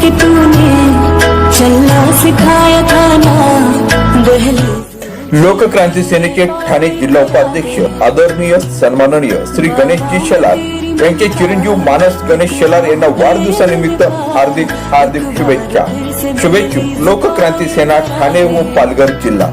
कि तूने चलना सिखाया खाना दहली लोकक्रांती सेनेचे ठाणे जिल्हा उपाध्यक्ष आदरणीय सन्माननीय श्री गणेशजी शेलार यांचे चिरंजीव मानस गणेश शेलार यांना वाढदिवसानिमित्त हार्दिक हार्दिक शुभेच्छा. शुभेच्छुक लोकक्रांती सेना ठाणे व पालघर जिल्हा.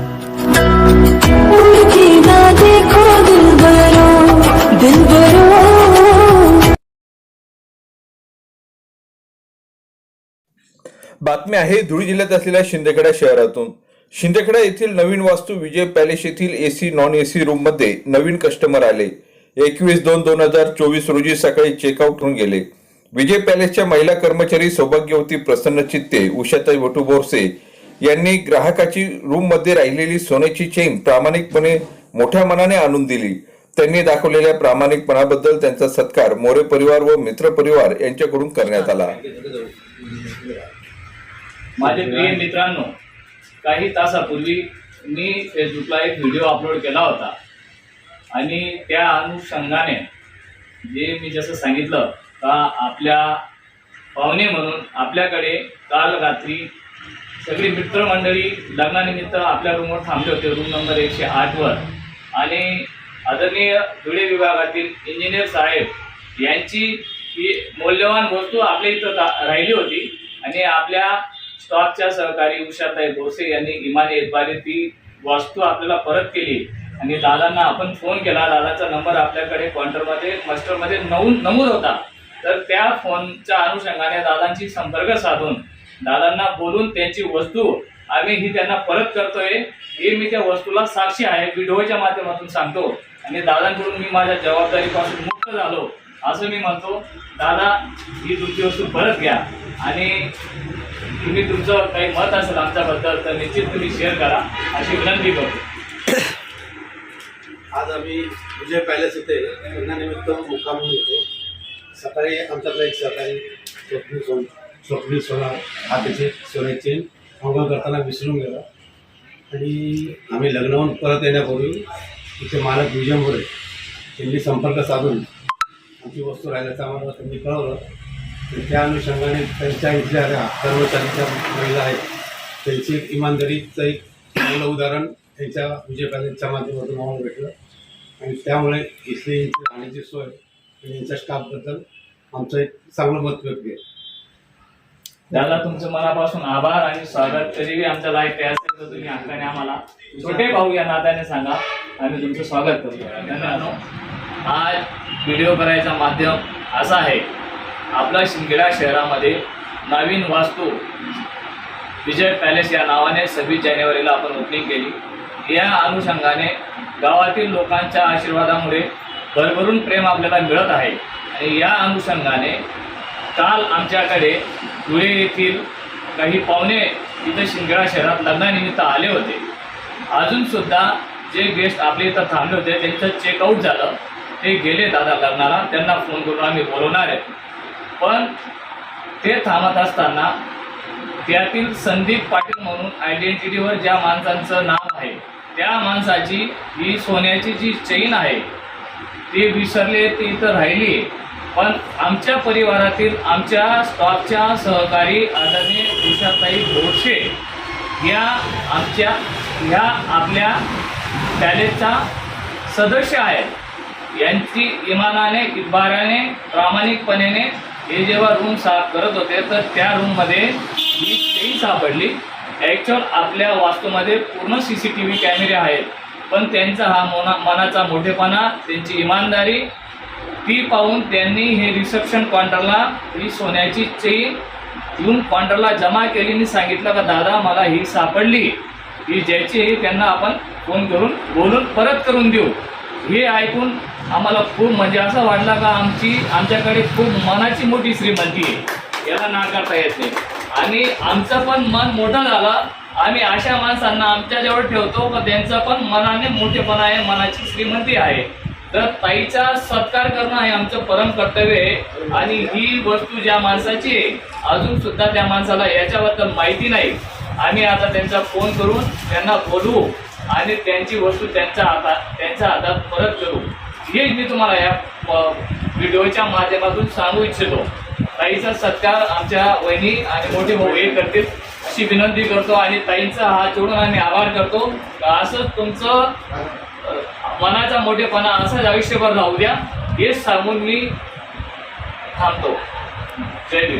बातमी आहे धुळे जिल्ह्यात असलेल्या शिंदेखेडा शहरातून. शिंदेखेडा येथील नवीन वास्तू विजय पॅलेस येथील एसी नॉन एसी रूममध्ये नवीन कस्टमर आले. एकवीस दोन दोन हजार चोवीस रोजी सकाळी चेकआउट होऊन गेले. विजय पॅलेसच्या महिला कर्मचारी सौभाग्यवती प्रसन्न चित्ते उषाताई वटू बोरसे यांनी ग्राहकाची रूममध्ये राहिलेली सोन्याची चेन प्रामाणिकपणे मोठ्या मनाने आणून दिली. त्यांनी दाखवलेल्या प्रामाणिकपणाबद्दल त्यांचा सत्कार मोरे परिवार व मित्र परिवार यांच्याकडून करण्यात आला. माझे प्रिय मित्रांनो काही तासापूर्वी मी फेसबुकला एक व्हिडिओ अपलोड केला होता. आणि त्या अनुषंगाने जे मी जसं सांगितलं का आपल्या पाहुणे म्हणून आपल्याकडे काल रात्री सगळी मित्रमंडळी लग्नानिमित्त आपल्या रूमवर थांबले होते रूम नंबर एकशे आठवर आणि आदरणीय धुळे विभागातील इंजिनियर साहेब यांची ही मौल्यवान वस्तू आपल्या इथं रा- राहिली होती. आणि आपल्या स्टॉकच्या सहकारी उषाताई भोसे यांनी इमाने द्वारे ती वस्तू आपल्याला परत केली. आणि दादांना आपण फोन केला. दादाचा नंबर आपल्याकडे काउंटरमध्ये मास्टरमध्ये नऊ नमूद होता. तर त्या फोनच्या अनुषंगाने दादांशी संपर्क साधून दादांना बोलून त्यांची वस्तू आम्ही ही त्यांना परत करतोय. हे मी त्या वस्तूला साक्षी आहे. व्हिडिओच्या माध्यमातून सांगतो. आणि दादांकडून मी माझ्या जबाबदारीपासून मुक्त झालो. असं मी म्हणतो. दादा ही तुमची वस्तू परत घ्या. आणि तुम्ही तुमचं काही मत असेल आमच्याबद्दल तर निश्चित तुम्ही शेअर करा. अशी विनंती करतो आज आम्ही विजय पॅलेस इथे लग्नानिमित्त मुक्काम होतो सकाळी आमच्याकडे एक सकाळी स्वप्नी सोन स्वप्नी सोना हातीचे सोन्याचे अंघोळ करताना विसरून गेला. आणि आम्ही लग्नाहून परत येण्यापूर्वी तिथे मालक विजय मोरे संपर्क साधून आमची वस्तू राहिल्याचं आम्हाला त्यांनी कळवलं. त्या अनुषंगाने त्यांच्या इथल्या ज्या कर्मचारीच्या महिला आहेत त्यांची एक इमानदारीचं एक चांगलं उदाहरण त्यांच्या विजय पॅलेसच्या माध्यमातून आम्हाला भेटलं. आणि त्यामुळे इथली यांची राहण्याची सोय आणि यांच्या स्टाफबद्दल आमचं एक चांगलं मत व्यक्त केलं. दादा तुमचं मनापासून आभार आणि स्वागत. कधीही आमच्या लाईफ पे असेल तर तुम्ही हक्काने आम्हाला छोटे भाऊ या नात्याने सांगा आम्ही तुमचं स्वागत करतो धन्यवाद. आज व्हिडिओ करायचा माध्यम असा आहे. आपला शिंदखेडा शहरामध्ये नवीन वास्तू विजय पॅलेस या नावाने सव्वीस जानेवारीला आपण ओपनिंग केली. या अनुषंगाने गावातील लोकांच्या आशीर्वादामुळे भरभरून प्रेम आपल्याला मिळत आहे. आणि या अनुषंगाने काल आमच्याकडे धुळे येथील काही पाहुणे इथं शिंदखेडा शहरात लग्नानिमित्त आले होते. अजूनसुद्धा जे गेस्ट आपले इथं थांबले होते त्यांचं चेकआउट झालं. ते गेले दादा लग्नाला. त्यांना फोन करून आम्ही बोलवणार आहे. पण ते थांबत असताना त्यातील संदीप पाटील म्हणून आयडेंटिटीवर ज्या माणसांचं नाव आहे त्या माणसाची ही सोन्याची जी चैन आहे ती विसरले ती इथं राहिली. पण आमच्या परिवारातील आमच्या स्टॉकच्या सहकारी आदरणीय उषाताई बोरशे या आमच्या ह्या आपल्या पॅलेसचा सदस्य आहेत. यांची इमानाने इतबाराने प्रामाणिकपणे हे जेव्हा रूम साफ करत होते तर त्या रूममध्ये ही चेन सापडली. ॲक्च्युअल आपल्या वास्तूमध्ये पूर्ण सी सी टी व्ही कॅमेरे आहेत. पण त्यांचा हा मोना मनाचा मोठेपणा त्यांची इमानदारी ती पाहून त्यांनी हे रिसेप्शन काउंटरला ही सोन्याची चेन येऊन काउंटरला जमा केली आणि सांगितलं का दादा मला ही सापडली. ही ज्याची आहे त्यांना आपण फोन करून बोलून परत करून देऊ. हे ऐकून आम्हाला खूप म्हणजे असं वाटलं का आमची आमच्याकडे खूप मनाची मोठी श्रीमंती आहे. याला नाकारता येत नाही. आणि आमचं पण मन मोठं झालं. आम्ही अशा माणसांना आमच्याजवळ ठेवतो का त्यांचं पण मनाने मोठेपणा आहे मनाची श्रीमंती आहे. तर ताईचा सत्कार करणं हे आमचं परम कर्तव्य आहे. आणि ही वस्तू ज्या माणसाची आहे अजून सुद्धा त्या माणसाला याच्याबद्दल माहिती नाही. आम्ही आता त्यांचा फोन करून त्यांना बोलवू. आणि त्यांची वस्तू त्यांच्या हातात त्यांच्या हातात परत करू. हेच मी तुम्हाला या व्हिडिओच्या माध्यमातून सांगू इच्छितो. ताईचा सत्कार आमच्या वहिनी आणि मोठे भाऊ हे करतील. अशी विनंती करतो आणि ताईंचा हात जोडून आम्ही आभार करतो. असं तुमचं मनाचा मोठेपणा असंच आयुष्यभर राहू द्या हेच सांगून मी थांबतो. जय देव